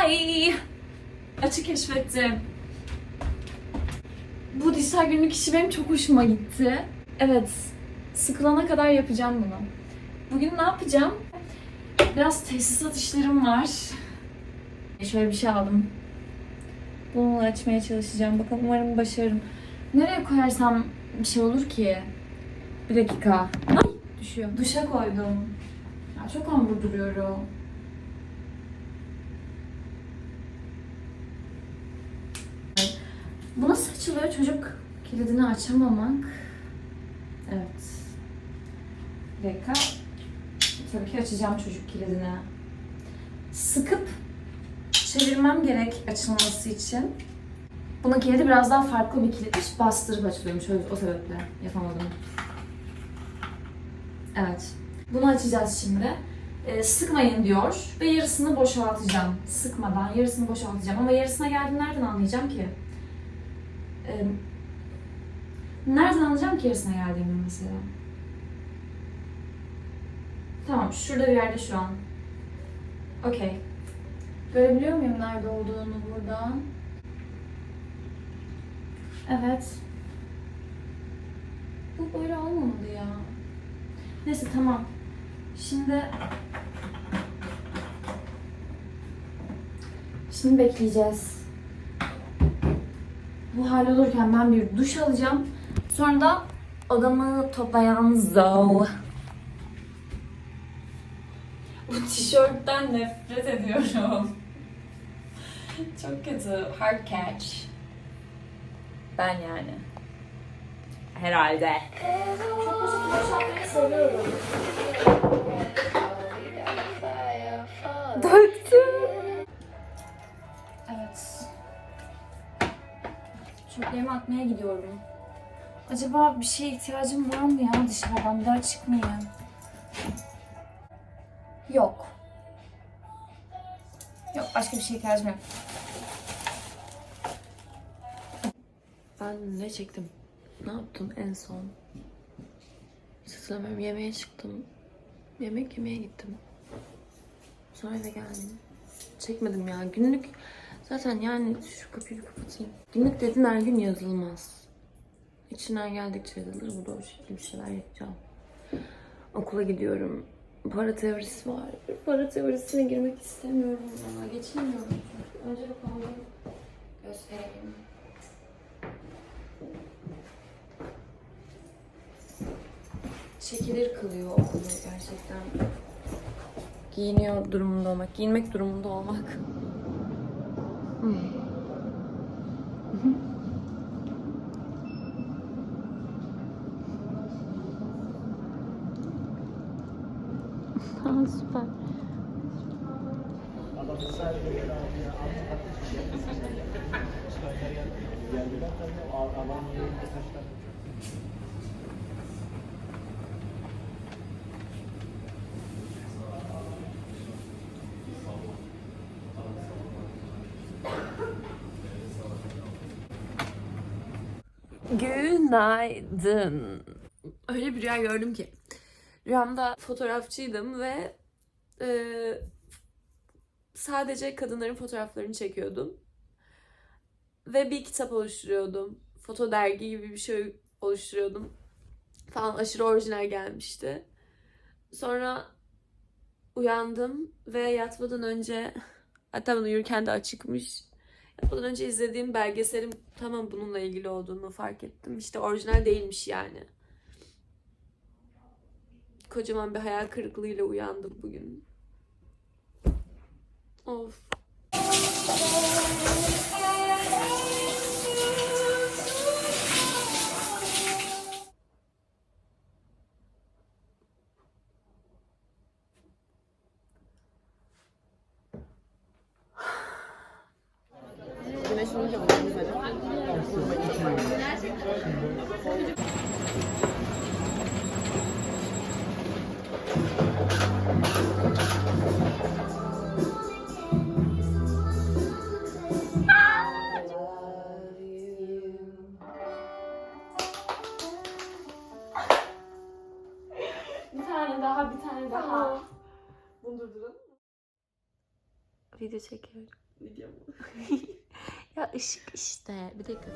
Ay! Açı keşfettim. Bu dijital günlük işi benim çok hoşuma gitti. Evet, sıkılana kadar yapacağım bunu. Bugün ne yapacağım? Biraz tesisat işlerim var. Şöyle bir şey aldım. Bunu açmaya çalışacağım. Bakalım umarım başarırım. Nereye koyarsam bir şey olur ki? Bir dakika. Ay düşüyor. Duşa koydum. Ya çok hambur duruyorum. Bu nasıl açılıyor? Çocuk kilidini açamamak. Evet. Bir dakika. Tabii ki açacağım çocuk kilidini. Sıkıp çevirmem gerek açılması için. Bunun kilidi biraz daha farklı bir kilitmiş. Bastırıp açılıyormuş. O sebeple yapamadım. Evet. Bunu açacağız şimdi. Ee, sıkmayın diyor ve yarısını boşaltacağım. Sıkmadan yarısını boşaltacağım. Ama yarısına geldiğini nereden anlayacağım ki? Ee, nereden anlayacağım ki yarısına geldiğimi mesela? Tamam, şurada bir yerde şu an. Okey. Görebiliyor muyum nerede olduğunu buradan? Evet. Bu böyle olmamalı ya. Neyse tamam. Şimdi Şimdi bekleyeceğiz. Bu hal olurken ben bir duş alacağım. Sonra da odamı toplayan Zoe. Bu tişörtten nefret ediyorum. Çok kötü. Hard catch. Ben yani. Herhalde. Çok basit boşaltmayı seviyorum. Çöplerimi atmaya gidiyorum. Acaba bir şeye ihtiyacım var mı ya dışarıdan daha çıkmayayım? Yok. Yok başka bir şeye ihtiyacım yok. Ben ne çektim? Ne yaptım en son? Hatırlamıyorum. Yemeğe çıktım. Yemek yemeye gittim. Sonra eve geldim. Çekmedim ya. Günlük zaten yani şu kapıyı kapatayım. Günlük dedin her gün yazılmaz. İçinden geldikçe yazılır. Bu o şekilde bir şeyler yapacağım. Okula gidiyorum. Para teorisi var. Para teorisine girmek istemiyorum ya. Geçemiyorum. Önce bir konuyu göstereyim. çekilir kılıyor okulu gerçekten. Giyiniyor durumunda olmak, giyinmek durumunda olmak. Hmm. Aa, süper. Günaydın. Öyle bir rüya gördüm ki. Rüyamda fotoğrafçıydım ve e, sadece kadınların fotoğraflarını çekiyordum. Ve bir kitap oluşturuyordum. Foto dergi gibi bir şey oluşturuyordum. Falan aşırı orijinal gelmişti. Sonra uyandım ve yatmadan önce hatta ben uyurken de açıkmış. Yatmadan önce izlediğim belgeselim tamam bununla ilgili olduğunu fark ettim. İşte orijinal değilmiş yani. Kocaman bir hayal kırıklığıyla uyandım bugün. Of. Bir tane daha, bir tane daha. Video çekiyorum. videomu. ya ışık işte. Bir dakika.